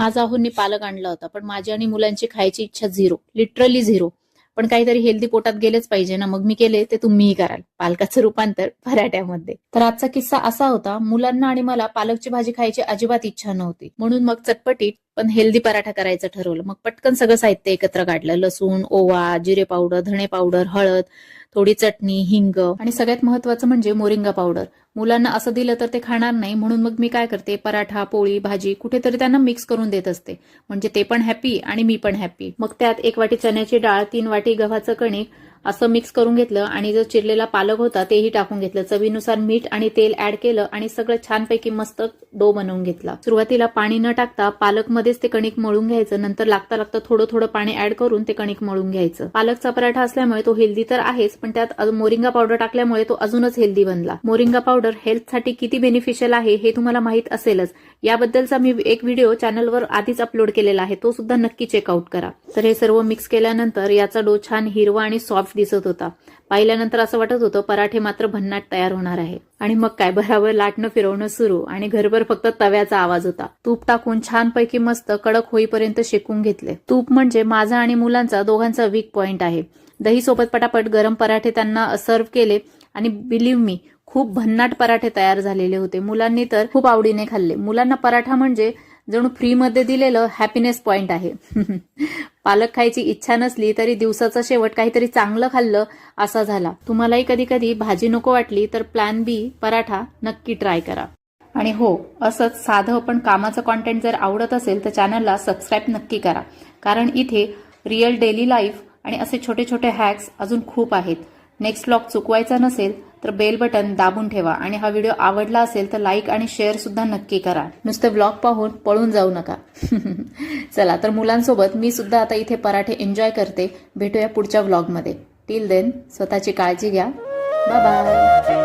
आज आहोंनी पालक आणला होता पण माझी आणि मुलांची खायची इच्छा झिरो लिटरली झिरो. पण काहीतरी हेल्दी पोटात गेलेच पाहिजे ना मग मी केले ते तुम्हीही कराल पालकाचं रूपांतर पराठ्यामध्ये तर आजचा किस्सा असा होता मुलांना आणि मला पालकची भाजी खायची अजिबात इच्छा नव्हती म्हणून मग चटपटीत पण हेल्दी पराठा करायचं ठरवलं. मग पटकन सगळं साहित्य एकत्र काढलं. लसूण ओवा जिरे पावडर धणे पावडर हळद थोडी चटणी हिंग आणि सगळ्यात महत्वाचं म्हणजे मोरिंगा पावडर. मुलांना असं दिलं तर ते खाणार नाही. म्हणून मग मी काय करते? पराठा पोळी भाजी कुठेतरी त्यांना मिक्स करून देत असते. म्हणजे ते पण हॅपी आणि मी पण हॅपी मग त्यात एक वाटी चण्याची डाळ तीन वाटी गव्हाचं कणिक असं मिक्स करून घेतलं आणि जो चिरलेला पालक होता तेही टाकून घेतलं. चवीनुसार मीठ आणि तेल ऍड केलं आणि सगळं छानपैकी मस्त डो बनवून घेतला. सुरुवातीला पाणी न टाकता पालक मध्येच ते कणिक मळून घ्यायचं. नंतर लागता लागता थोडं थोडं पाणी ऍड करून ते कणिक मळून घ्यायचं. पालकचा पराठा असल्यामुळे तो हेल्दी तर आहेच पण त्यात मोरिंगा पावडर टाकल्यामुळे तो अजूनच हेल्दी बनला. मोरिंगा पावडर हेल्थसाठी किती बेनिफिशियल आहे हे तुम्हाला माहीत असेलच. याबद्दलचा मी एक व्हिडिओ चॅनलवर आधीच अपलोड केलेला आहे. तो सुद्धा नक्की चेकआउट करा. तर हे सर्व मिक्स केल्यानंतर याचा डो छान हिरवा आणि सॉफ्ट दिसत होता. पाहिल्यानंतर असं वाटत होतं पराठे मात्र भन्नाट तयार होणार आहे. आणि मग काय भरावर लाटणं फिरवणं सुरू आणि घरभर फक्त तव्याचा आवाज होता. तूप टाकून छानपैकी मस्त कडक होईपर्यंत शेकून घेतले. तूप म्हणजे माझा आणि मुलांचा दोघांचा वीक पॉइंट आहे. दही सोबत पटापट गरम पराठे त्यांना सर्व्ह केले आणि बिलीव्ह मी खूप भन्नाट पराठे तयार झालेले होते. मुलांनी तर खूप आवडीने खाल्ले. मुलांना पराठा म्हणजे जणू फ्रीमध्ये दिलेलं हॅपीनेस पॉइंट आहे. पालक खायची इच्छा नसली तरी दिवसाचा शेवट काहीतरी चांगलं खाल्लं असा झाला. तुम्हालाही कधी कधी भाजी नको वाटली तर प्लॅन बी पराठा नक्की ट्राय करा. आणि हो असंच साधं पण कामाचं कॉन्टेंट जर आवडत असेल तर चॅनलला सबस्क्राईब नक्की करा. कारण इथे रिअल डेली लाईफ आणि असे छोटे छोटे हॅक्स अजून खूप आहेत. नेक्स्ट ब्लॉग चुकवायचा नसेल तर बेल बटन दाबून ठेवा. आणि हा व्हिडिओ आवडला असेल तर लाईक आणि शेअर सुद्धा नक्की करा. नुसते ब्लॉग पाहून पळून जाऊ नका. चला तर मुलांसोबत मी सुद्धा आता इथे पराठे एन्जॉय करते. भेटूया पुढच्या व्लॉगमध्ये टिल देन स्वतःची काळजी घ्या. Bye